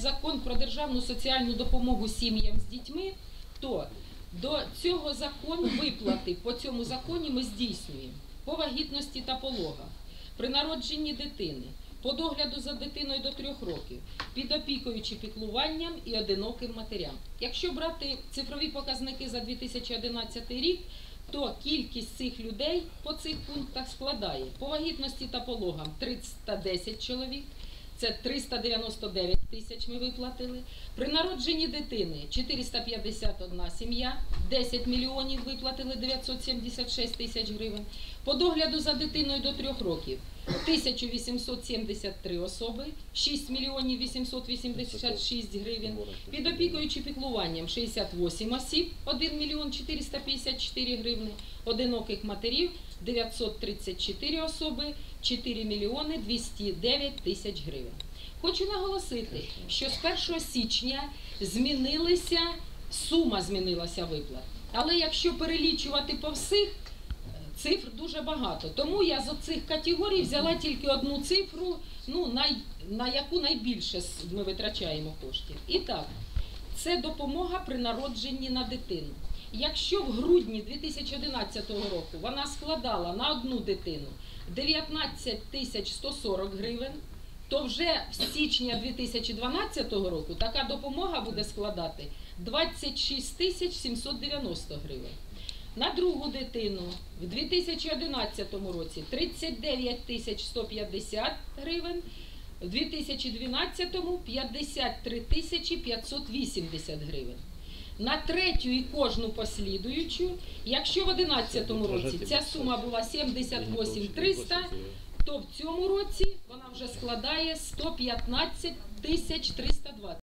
прийнят закон про державну соціальну допомогу сім'ям з дітьми, то до цього закону виплати по цьому законі ми здійснюємо по вагітності та пологах, при народженні дитини, по догляду за дитиною до трьох років, під опікою чи піклуванням і одиноким матерям. Якщо брати цифрові показники за 2011 рік, то кількість цих людей по цих пунктах складає по вагітності та пологам 310 чоловік. Це 399 тисяч ми виплатили. При народженні дитини 451 сім'я, 10 мільйонів виплатили 976 тисяч гривень. По догляду за дитиною до трьох років 1873 особи, 6 мільйонів 886 гривень. Під опікою чи піклуванням 68 осіб, 1 мільйон 454 гривни. Одиноких матерів 934 особи, 4 мільйони 209 тисяч гривень. Хочу наголосити, що з 1 січня змінилися, сума змінилася виплат. Але якщо перелічувати по всіх, цифр дуже багато. Тому я з оцих категорій взяла тільки одну цифру, ну, най, на яку найбільше ми витрачаємо коштів. І так, це допомога при народженні на дитину. Якщо в грудні 2011 року вона складала на одну дитину 19 тисяч 140 гривень, то вже з січня 2012 року така допомога буде складати 26 тисяч 790 гривень. На другу дитину. В 2011 році 39 тисяч 150 гривень, в 2012 53 тисячі 580 гривень. На третю і кожну послідуючу, якщо в 2011 році ця сума була 78 300, то в цьому році вона вже складає 115 тисяч 320